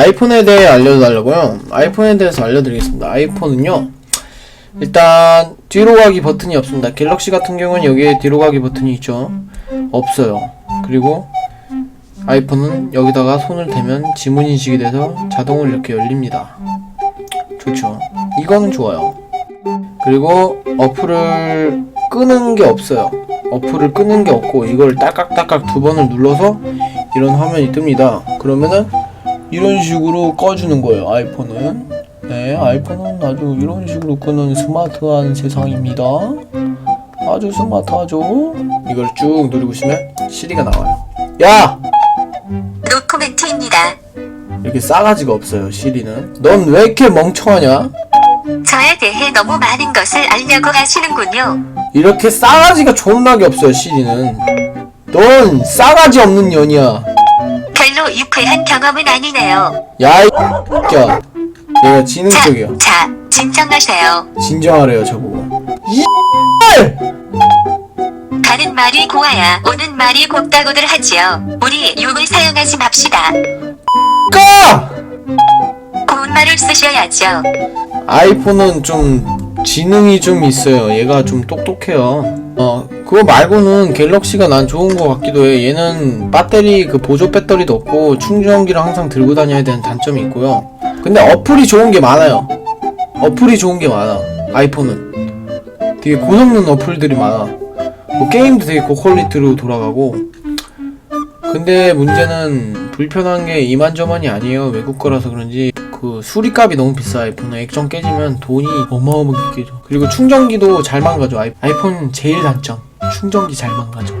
아이폰에 대해 알려달라고요? 아이폰에 대해서 알려드리겠습니다. 아이폰은요, 일단 뒤로 가기 버튼이 없습니다. 갤럭시 같은 경우는 여기에 뒤로 가기 버튼이 있죠. 없어요. 그리고 아이폰은 여기다가 손을 대면 지문 인식이 돼서 자동으로 이렇게 열립니다. 좋죠. 이거는 좋아요. 그리고 어플을 끄는 게 없어요. 어플을 끄는 게 없고 이걸 딸깍딸깍 두 번을 눌러서 이런 화면이 뜹니다. 그러면은 이런 식으로 꺼주는 거예요. 아이폰은. 네, 아이폰은 아주 이런 식으로 끄는 스마트한 세상입니다. 아주 스마트하죠. 이걸 쭉 누르고 있으면 시리가 나와요. 야! 노코멘트입니다. 이렇게 싸가지가 없어요. 시리는. 넌 왜 이렇게 멍청하냐? 저에 대해 너무 많은 것을 알려고 하시는군요. 이렇게 싸가지가 존나게 없어요. 시리는. 넌 싸가지 없는 년이야. 별로 유쾌한 경험은 아니네요. 야, 이 X야. 얘가 자, 지능적이야. 자, 진정하세요. 진정하래요, 저보고. 이 가는 말이 고와야 오는 말이 곱다고들 하지요. 우리 욕을 사용하지 맙시다. 까! 고운 말을 쓰셔야죠. 아이폰은 좀 지능이 좀 있어요. 얘가 좀 똑똑해요. 어, 그거 말고는 갤럭시가 난 좋은 것 같기도 해. 얘는 배터리, 그 보조 배터리도 없고 충전기를 항상 들고 다녀야 되는 단점이 있고요. 근데 어플이 좋은 게 많아요. 어플이 좋은 게 많아. 아이폰은. 되게 고성능 어플들이 많아. 뭐 게임도 되게 고퀄리티로 돌아가고. 근데 문제는 불편한 게 이만저만이 아니에요. 외국 거라서 그런지 그 수리값이 너무 비싸 아이폰은 액정 깨지면 돈이 어마어마하게 깨져. 그리고 충전기도 잘 망가져. 아이, 아이폰 제일 단점 충전기 잘 망가져.